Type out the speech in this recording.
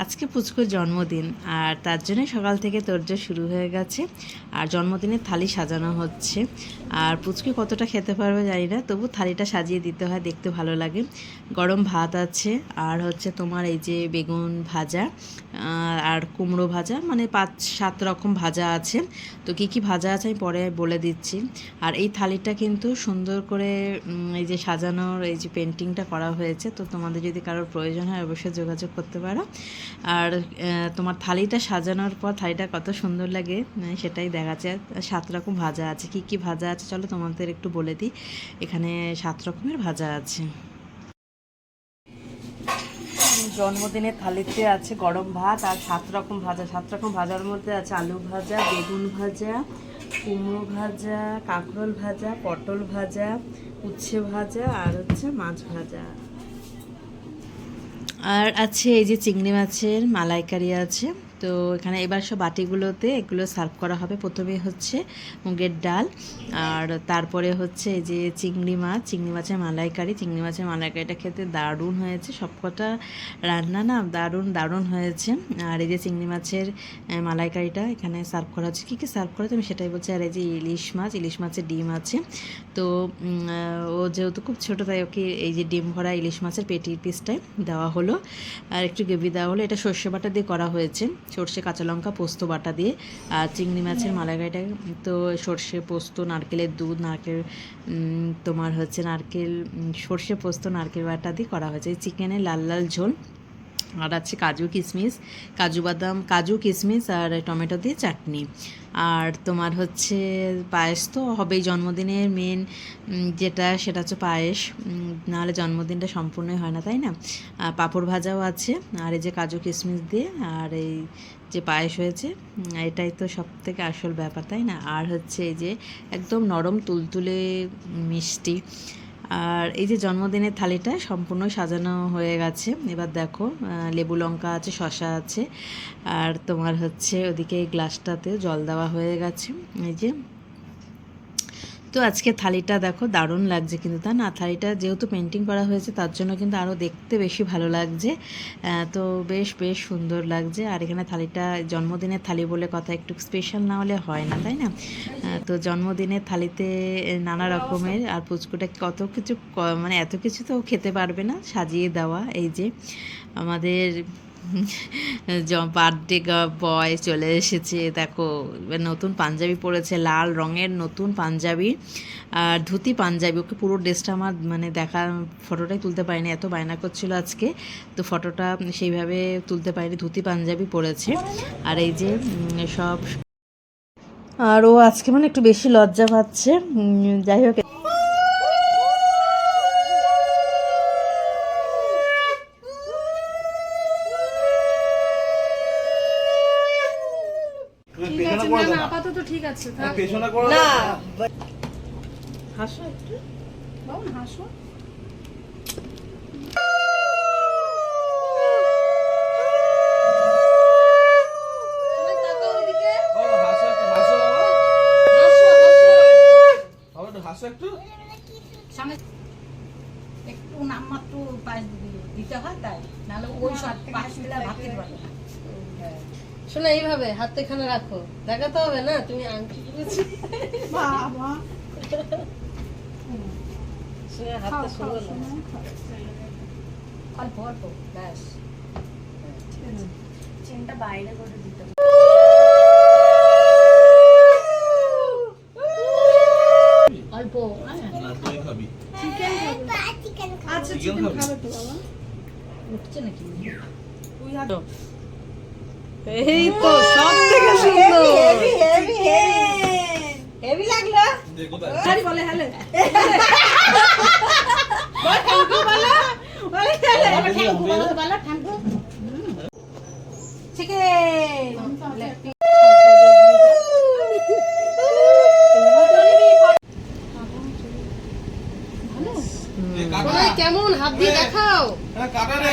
আজকে পুচকুর জন্মদিন, আর তার জন্যই সকাল থেকে তোরজো শুরু হয়ে গেছে, আর জন্মদিনের থালি সাজানো হচ্ছে। আর পুচকে কতটা খেতে পারবে জানি না, তবু থালিটা সাজিয়ে দিতে হয়, দেখতে ভালো লাগে। গরম ভাত আছে, আর হচ্ছে তোমার এই যে বেগুন ভাজা, আর কুমড়ো ভাজা মানে পাঁচ, সাত রকম ভাজা আছে। তো কী কী ভাজা আছে আমি পরে বলে দিচ্ছি। আর এই থালিটা কিন্তু সুন্দর করে এই যে সাজানোর, এই যে পেন্টিংটা করা হয়েছে, তো তোমাদের যদি কারোর প্রয়োজন হয় অবশ্যই যোগাযোগ করতে পারো। আর তোমার থালিটা সাজানোর পর থালিটা কত সুন্দর লাগে সেটাই দেখা যায় সাত রকম ভাজা আছে। কি কি ভাজা আছে চলো তোমাদের একটু বলে দিই। এখানে সাত রকমের ভাজা আছে। জন্মদিনের থালিতে আছে গরম ভাত আর সাত রকম ভাজা। সাত রকম ভাজার মধ্যে আছে আলু ভাজা, বেগুন ভাজা, কুমড়ো ভাজা, কাঁকরোল ভাজা, পটল ভাজা, উচ্ছে ভাজা আর হচ্ছে মাছ ভাজা। আর আছে এই যে চিংড়ি মাছের মালাইকারি আছে। তো এখানে এবার সব বাটিগুলোতে এগুলো সার্ভ করা হবে। প্রথমে হচ্ছে মুগের ডাল, আর তারপরে হচ্ছে এই যে চিংড়ি মাছ। চিংড়ি মাছের মালাইকারি। চিংড়ি মাছের মালাইকারিটা খেতে দারুণ হয়েছে। সবকটা রান্না না দারুণ দারুণ হয়েছে। আর এই যে চিংড়ি মাছের মালাইকারিটা এখানে সার্ভ করা হচ্ছে। কী কী সার্ভ করা হচ্ছে আমি সেটাই বলছি। আর এই যে ইলিশ মাছ, ইলিশ মাছের ডিম আছে। তো ও যেহেতু খুব ছোটো, তাই ওকে এই যে ডিম ভরা ইলিশ মাছের পেটির পিসটাই দেওয়া হলো। আর একটু গ্রেভি দেওয়া হলো। এটা সর্ষে বাটা দিয়ে করা হয়েছে। সর্ষে কাঁচা লঙ্কা, পোস্ত বাটা দিয়ে, আর চিংড়ি মাছের মালাইকারিটা, তো সর্ষে পোস্ত, নারকেলের দুধ, নারকেল তোমার হচ্ছে নারকেল সর্ষে পোস্ত, নারকেল বাটা দিয়ে করা হয়েছে। চিকেনে চিকেনের লাল লাল ঝোল, আর আছে কাজু কিশমিশ কাজু বাদাম, কাজু কিশমিশ আর টমেটো দিয়ে চাটনি। আর তোমার হচ্ছে পায়েস তো হবেই, জন্মদিনের মেন যেটা সেটা হচ্ছে পায়েস। নাহলে জন্মদিনটা সম্পূর্ণই হয় না, তাই না? পাঁপড় ভাজাও আছে, আর এই যে কাজু কিশমিশ দিয়ে, আর এই যে পায়েস হয়েছে এটাই তো সব থেকে আসল ব্যাপার, তাই না? আর হচ্ছে এই যে একদম নরম, তুলতুলে মিষ্টি আর এই যে জন্মদিনের থালিটা সম্পূর্ণ সাজানো হয়ে গেছে। এবার দেখো লেবু লঙ্কা আছে শশা আছে, আর তোমার হচ্ছে ওদিকে গ্লাসটাতে জল দেওয়া হয়ে গেছে। এই যে তো আজকে থালিটা দেখো দারুণ লাগছে কিন্তু তা না, থালিটা যেহেতু পেন্টিং করা হয়েছে তার জন্য কিন্তু আরও দেখতে বেশি ভালো লাগছে। তো বেশ বেশ সুন্দর লাগছে। আর এখানে থালিটা জন্মদিনের থালি বলে কথা একটু স্পেশাল না হলে হয় না, তাই না? তো জন্মদিনের থালিতে নানা রকমের আর পুচকুটা কত কিছু মানে এত কিছু তো খেতে পারবে না, সাজিয়ে দেওয়া। এই যে আমাদের বার্থডে বয় চলে এসেছে, দেখো নতুন পাঞ্জাবি পরেছে, লাল রঙের নতুন পাঞ্জাবি, আর ধুতি পাঞ্জাবি, ওকে পুরো ড্রেসটা আমার মানে দেখা ফটোটাই তুলতে পারিনি, এত বায়না করছিল আজকে, তো ফটোটা সেইভাবে তুলতে পারিনি, ধুতি পাঞ্জাবি পরেছে, আর এই যে সব, আর ও আজকে মানে একটু বেশি লজ্জা পাচ্ছে যাই হোক ঠিক আছে না না আপাতত ঠিক আছে পেছনে করো না। হাসো একটু। বাবু হাসো। হাসো একটু। বাবা, একটু হাসো একটু। একটু নামমাত্র পাশ দিতে হয় তাই। নাহলে ওই সব পাশ দিলে ভাত খেতে পারবে। না। শোনো এইভাবে হাত এখানে রাখো। দেখাতে হবে না তুমি আংটি বাবা। শোনো হাতটা অল্প অল্প ব্যাস। চিনটা বাইরে করে দিতে অল্প। হ্যাঁ না, তুই আচ্ছা চিকেন? খাবে তো বাবা। উঠছে নাকি? এই তো সব থেকে সুন্দর। হেভি লাগল? দে, কোথায়? আরে বলে হ্যালো। বলো। কেমন? হাত দিয়ে দেখাও। কাকা রে।